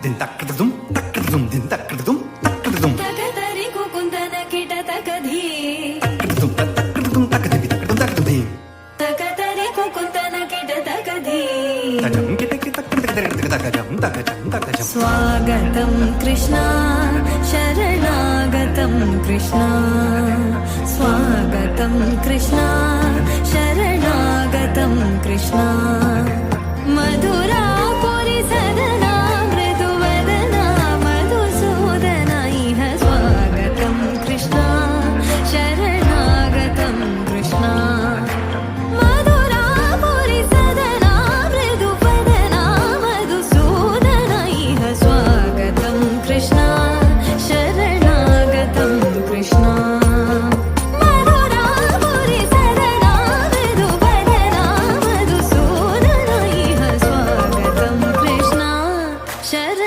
din takkadum takkadum din takkadum takkadum स्वागतं कृष्णा शरणागतं कृष्णा स्वागतं कृष्णा शरणागतं कृष्णा मधुरापुरि सदन shed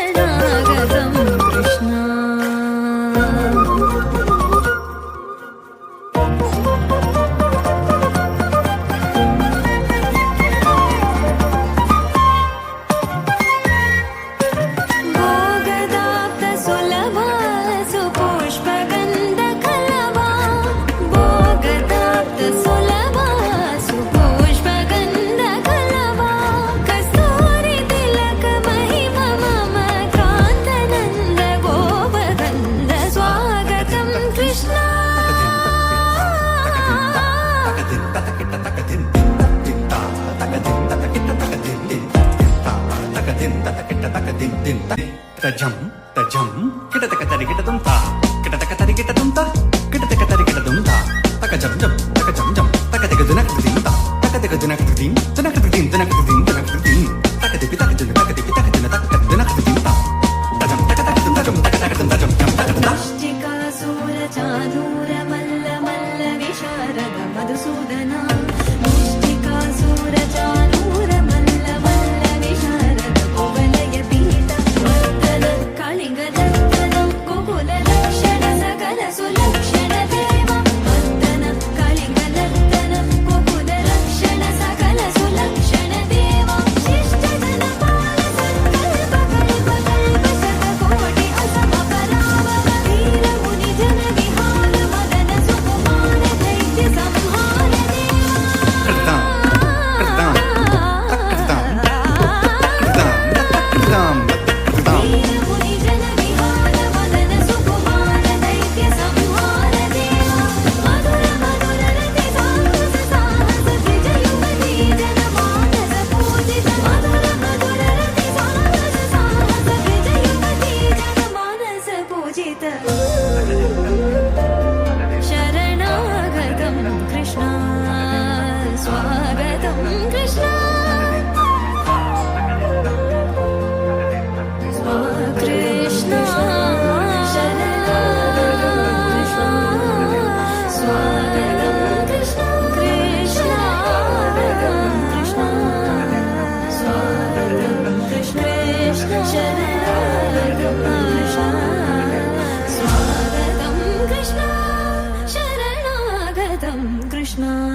తత కిట తక దిం దిం తజం తజం కిట తక తరి కిట దుం తా కిట తక తరి కిట దుం తా కిట తక తరి కిట దుం తా తక జం జం తక జం జం తక తక దునక దిం తా తక తక దునక దిం దునక దిం దునక మధుసూదనా Krishna.